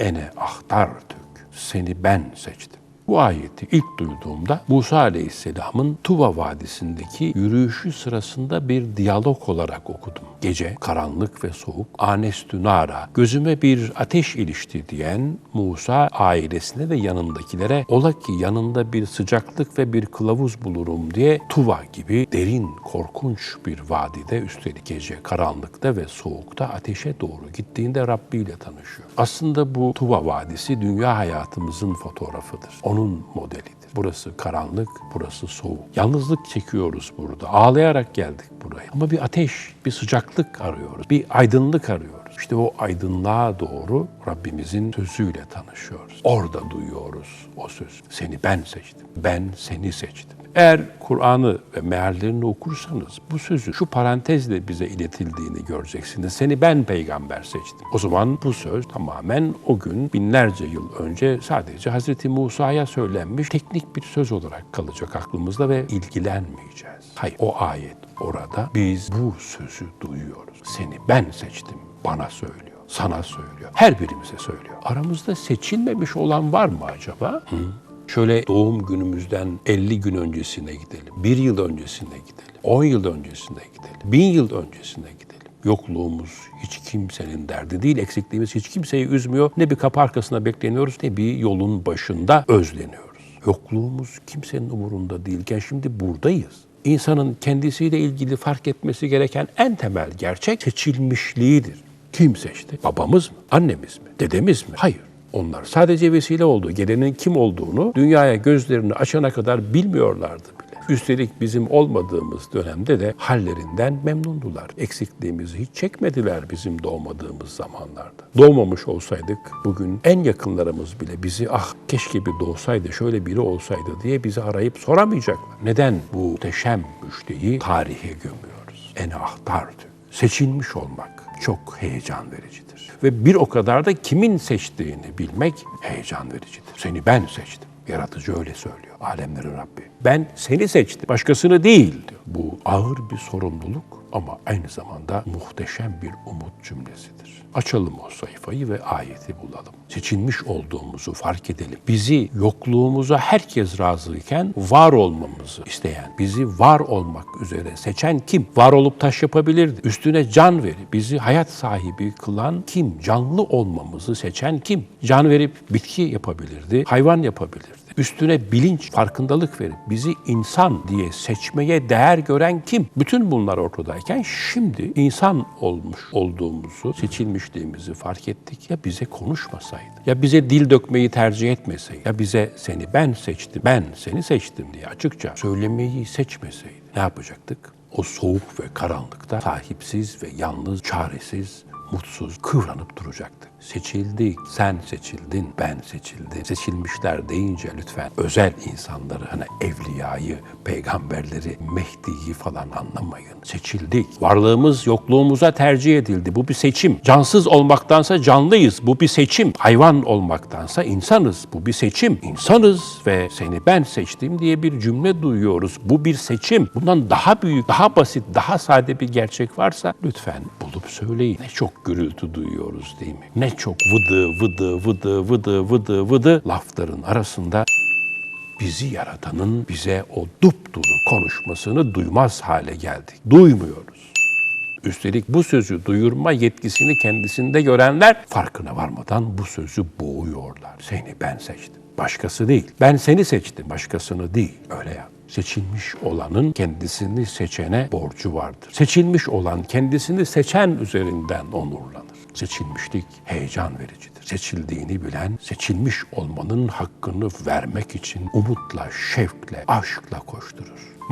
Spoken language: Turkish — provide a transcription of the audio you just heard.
ene ahtartük. Seni ben seçtim. Bu ayeti ilk duyduğumda Musa Aleyhisselam'ın Tuva Vadisi'ndeki yürüyüşü sırasında bir diyalog olarak okudum. Gece karanlık ve soğuk, anestü nara, gözüme bir ateş ilişti diyen Musa ailesine ve yanındakilere ola ki yanında bir sıcaklık ve bir kılavuz bulurum diye Tuva gibi derin, korkunç bir vadide üstelik gece karanlıkta ve soğukta ateşe doğru gittiğinde Rabbi ile tanışıyor. Aslında bu Tuva Vadisi dünya hayatımızın fotoğrafıdır. Onun modelidir. Burası karanlık, burası soğuk. Yalnızlık çekiyoruz burada. Ağlayarak geldik buraya. Ama bir ateş, bir sıcaklık arıyoruz. Bir aydınlık arıyoruz. İşte o aydınlığa doğru Rabbimizin sözüyle tanışıyoruz. Orada duyuyoruz o söz. Seni ben seçtim. Ben seni seçtim. Eğer Kur'an'ı ve meallerini okursanız bu sözü şu parantezle bize iletildiğini göreceksiniz. Seni ben peygamber seçtim. O zaman bu söz tamamen o gün binlerce yıl önce sadece Hz. Musa'ya söylenmiş teknik bir söz olarak kalacak aklımızda ve ilgilenmeyeceğiz. Hayır o ayet orada biz bu sözü duyuyoruz. Seni ben seçtim bana söylüyor sana söylüyor. Her birimize söylüyor. Aramızda seçilmemiş olan var mı acaba? Hı? Şöyle doğum günümüzden 50 gün öncesine gidelim. Bir yıl öncesine gidelim. 10 yıl öncesine gidelim. Bin yıl öncesine gidelim. Yokluğumuz hiç kimsenin derdi değil, eksikliğimiz hiç kimseyi üzmüyor. Ne bir kapı arkasında bekleniyoruz ne bir yolun başında özleniyoruz. Yokluğumuz kimsenin umurunda değilken şimdi buradayız. İnsanın kendisiyle ilgili fark etmesi gereken en temel gerçek seçilmişliğidir. Kim seçti? Babamız mı? Annemiz mi? Dedemiz mi? Hayır. Onlar sadece vesile oldu. Gelenin kim olduğunu dünyaya gözlerini açana kadar bilmiyorlardı bile. Üstelik bizim olmadığımız dönemde de hallerinden memnundular. Eksikliğimizi hiç çekmediler bizim doğmadığımız zamanlarda. Doğmamış olsaydık bugün en yakınlarımız bile bizi ah keşke bir doğsaydı, şöyle biri olsaydı diye bizi arayıp soramayacaklar. Neden bu muhteşem müjdeyi tarihe gömüyoruz? En ahtardı. Seçilmiş olmak çok heyecan vericidir. Ve bir o kadar da kimin seçtiğini bilmek heyecan vericidir. Seni ben seçtim. Yaratıcı öyle söylüyor. Alemlerin Rabbi. Ben seni seçtim. Başkasını değil diyor. Bu ağır bir sorumluluk ama aynı zamanda muhteşem bir umut cümlesidir. Açalım o sayfayı ve ayeti bulalım. Seçilmiş olduğumuzu fark edelim. Bizi yokluğumuza herkes razıyken var olmamızı isteyen, bizi var olmak üzere seçen kim? Var olup taş yapabilirdi. Üstüne can verip bizi hayat sahibi kılan kim? Canlı olmamızı seçen kim? Can verip bitki yapabilirdi, hayvan yapabilirdi. Üstüne bilinç, farkındalık verip bizi insan diye seçmeye değer gören kim? Bütün bunlar ortadayken şimdi insan olmuş olduğumuzu, seçilmişliğimizi fark ettik. Ya bize konuşmasaydı, ya bize dil dökmeyi tercih etmeseydi, ya bize seni ben seçtim, ben seni seçtim diye açıkça söylemeyi seçmeseydi ne yapacaktık? O soğuk ve karanlıkta sahipsiz ve yalnız, çaresiz, mutsuz kıvranıp duracaktık. Seçildik, sen seçildin, ben seçildim. Seçilmişler deyince lütfen özel insanları, hani evliyayı, peygamberleri, Mehdi'yi falan anlamayın. Seçildik. Varlığımız yokluğumuza tercih edildi. Bu bir seçim. Cansız olmaktansa canlıyız. Bu bir seçim. Hayvan olmaktansa insanız. Bu bir seçim. İnsanız ve seni ben seçtim diye bir cümle duyuyoruz. Bu bir seçim. Bundan daha büyük, daha basit, daha sade bir gerçek varsa lütfen bulup söyleyin. Ne çok gürültü duyuyoruz değil mi? Ne çok vıdı vıdı vıdı vıdı vıdı vıdı lafların arasında bizi yaratanın bize o dupduru konuşmasını duymaz hale geldik. Duymuyoruz. Üstelik bu sözü duyurma yetkisini kendisinde görenler farkına varmadan bu sözü boğuyorlar. Seni ben seçtim. Başkası değil. Ben seni seçtim. Başkasını değil. Öyle ya. Seçilmiş olanın kendisini seçene borcu vardır. Seçilmiş olan kendisini seçen üzerinden onurlanır. Seçilmişlik heyecan vericidir. Seçildiğini bilen, seçilmiş olmanın hakkını vermek için umutla, şevkle, aşkla koşturur.